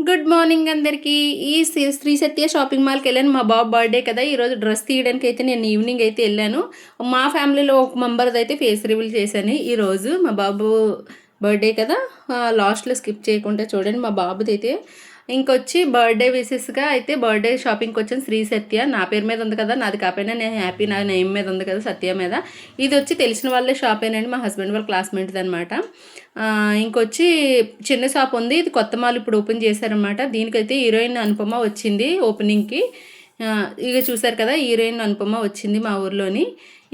Good morning అందరికీ. ఈ శ్రీ- శ్రీ సత్య shopping మాల్కి వెళ్ళాను. మా బాబు బర్త్డే కదా ఈరోజు డ్రెస్ తీయడానికి అయితే నేను ఈవినింగ్ అయితే వెళ్ళాను. మా ఫ్యామిలీలో ఒక మెంబర్ది అయితే ఫేస్ రివీల్ చేశాను. ఈరోజు మా బాబు బర్త్డే కదా లాస్ట్లో స్కిప్ చేయకుండా చూడండి. మా బాబుది అయితే ఇంకొచ్చి బర్త్డే విసెస్గా అయితే బర్త్డే షాపింగ్కి వచ్చాను శ్రీ సత్య. నా పేరు మీద ఉంది కదా నాది కాకపోయినా నేను హ్యాపీ నా నేమ్ మీద ఉంది కదా సత్య మీద. ఇది వచ్చి తెలిసిన వాళ్ళే షాపేనండి మా హస్బెండ్ వాళ్ళ క్లాస్మేట్ది అనమాట ఇంకొచ్చి చిన్న షాప్ ఉంది ఇది కొత్త మాల్ ఇప్పుడు ఓపెన్ చేశారనమాట దీనికైతే హీరోయిన్ అనుపమ వచ్చింది ఓపెనింగ్కి. ఇక చూసారు కదా హీరోయిన్ అనుపమ వచ్చింది మా ఊర్లోని.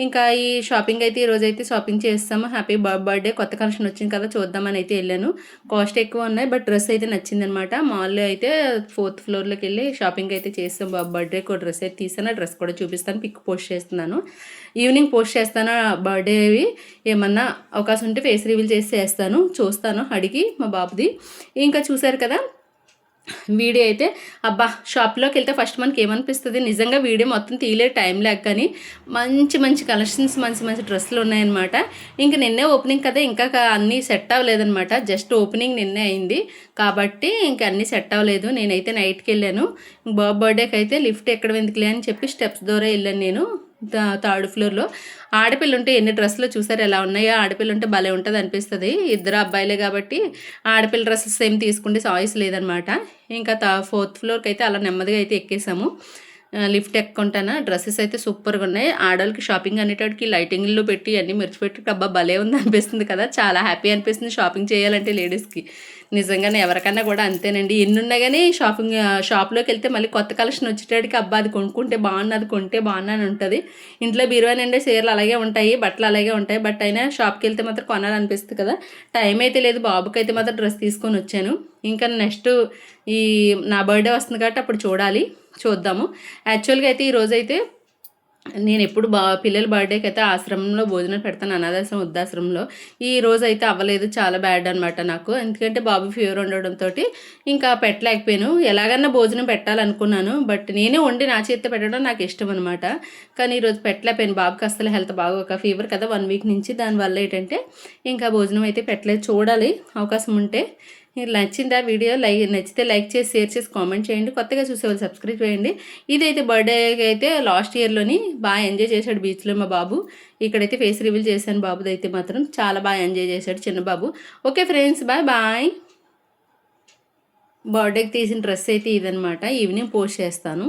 ఇంకా ఈ షాపింగ్ అయితే ఈరోజు అయితే షాపింగ్ చేస్తాము. హ్యాపీ బర్త్డే కొత్త కలెక్షన్ వచ్చింది కదా చూద్దామని అయితే వెళ్ళాను. కాస్ట్ ఎక్కువ ఉన్నాయి బట్ డ్రెస్ అయితే నచ్చిందనమాట. మాల్లో అయితే ఫోర్త్ ఫ్లోర్లోకి వెళ్ళి షాపింగ్ అయితే చేస్తాం. బాబు బర్త్డేకి డ్రెస్ అయితే తీసాను డ్రెస్ కూడా చూపిస్తాను. పిక్ పోస్ట్ చేస్తున్నాను. ఈవినింగ్ పోస్ట్ చేస్తాను బర్త్డేవి ఏమన్నా అవకాశం ఉంటే ఫేస్ రివీల్ చేసి చేస్తాను. చూస్తాను అడిగి మా బాబుది. ఇంకా చూసారు కదా వీడియో అయితే అబ్బా షాప్లోకి వెళ్తే ఫస్ట్ మనకి ఏమనిపిస్తుంది నిజంగా వీడియో మొత్తం తీయలేదు టైం లేక కానీ మంచి మంచి కలెక్షన్స్ మంచి మంచి డ్రెస్సులు ఉన్నాయన్నమాట. ఇంక నిన్నే ఓపెనింగ్ కదా ఇంకా అన్నీ సెట్ అవ్వలేదన్నమాట. జస్ట్ ఓపెనింగ్ నిన్నే అయింది. కాబట్టి ఇంక అన్నీ సెట్ అవ్వలేదు. నేనైతే నైట్కి వెళ్ళాను బాబు బర్త్డేకి అయితే లిఫ్ట్ ఎక్కడ వెందుకులే అని చెప్పి స్టెప్స్ ద్వారా వెళ్ళాను నేను. థర్డ్ ఫ్లోర్లో. ఆడపిల్ల ఉంటే ఎన్ని డ్రెస్సులు చూసారు? ఎలా ఉన్నాయో? ఆడపిల్ల ఉంటే భలే ఉంటుంది అనిపిస్తుంది. ఇద్దరు అబ్బాయిలే కాబట్టి ఆడపిల్ల డ్రెస్సెస్ ఏం తీసుకుంటే చాయిస్ లేదనమాట. ఇంకా ఫోర్త్ ఫ్లోర్కి అయితే అలా నెమ్మదిగా అయితే ఎక్కేసాము. లిఫ్ట్ ఎక్కుంటానా? డ్రెస్సెస్ అయితే సూపర్గా ఉన్నాయి. ఆడవాళ్ళకి షాపింగ్ అనేటానికి లైటింగ్లు పెట్టి అన్నీ మెరిచిపెట్టి డబ్బా భలే ఉంది అనిపిస్తుంది కదా. చాలా హ్యాపీ అనిపిస్తుంది షాపింగ్ చేయాలంటే లేడీస్కి. నిజంగానే ఎవరికన్నా కూడా అంతేనండి. ఎన్ని ఉన్నా కానీ షాపింగ్ షాప్లోకి వెళ్తే మళ్ళీ కొత్త కలెక్షన్ వచ్చేటప్పటికి అబ్బా అది కొనుక్కుంటే బాగున్నది కొంటే బాగున్నది ఉంటుంది. ఇంట్లో బీరువా నిండే చీరలు అలాగే ఉంటాయి బట్టలు అలాగే ఉంటాయి. బట్ అయినా షాప్కి వెళ్తే మాత్రం కొనాలనిపిస్తుంది కదా. టైం అయితే లేదు. బాబుకి అయితే మాత్రం డ్రెస్ తీసుకొని వచ్చాను. ఇంకా నెక్స్ట్ ఈ నా బర్త్డే వస్తుంది కాబట్టి అప్పుడు చూడాలి. చూద్దాము. యాక్చువల్గా అయితే ఈరోజైతే అయితే నేను ఎప్పుడు బా పిల్లల బర్త్డేకి అయితే ఆశ్రమంలో భోజనం పెడతాను అనాథాశ్రమం వృద్ధాశ్రమంలో. ఈ రోజు అయితే అవ్వలేదు చాలా బ్యాడ్ అనమాట నాకు. ఎందుకంటే బాబు ఫీవర్ ఉండడంతో ఇంకా పెట్టలేకపోయాను. ఎలాగన్నా భోజనం పెట్టాలనుకున్నాను బట్ నేనే వండి నా చేతితో పెట్టడం నాకు ఇష్టం అనమాట కానీ ఈరోజు పెట్టలేకపోయాను. బాబుకి అసలు హెల్త్ బాగోక ఫీవర్ కదా వన్ వీక్ నుంచి. దానివల్ల ఏంటంటే ఇంకా భోజనం అయితే పెట్టలేదు. చూడాలి అవకాశం ఉంటే మీరు నచ్చిందా వీడియో లైక్ నచ్చితే లైక్ చేసి షేర్ చేసి కామెంట్ చేయండి. కొత్తగా చూసేవాళ్ళు సబ్స్క్రైబ్ చేయండి. ఇదైతే బర్త్డేకి అయితే లాస్ట్ ఇయర్లోని బాగా ఎంజాయ్ చేశాడు బీచ్లో మా బాబు. ఇక్కడైతే ఫేస్ రివీల్ చేశాను బాబుది అయితే మాత్రం. చాలా బాగా ఎంజాయ్ చేశాడు చిన్న బాబు. ఓకే ఫ్రెండ్స్ బాయ్ బాయ్ బర్త్డేకి తీసిన డ్రెస్ అయితే ఇదనమాట ఈవినింగ్ పోస్ట్ చేస్తాను.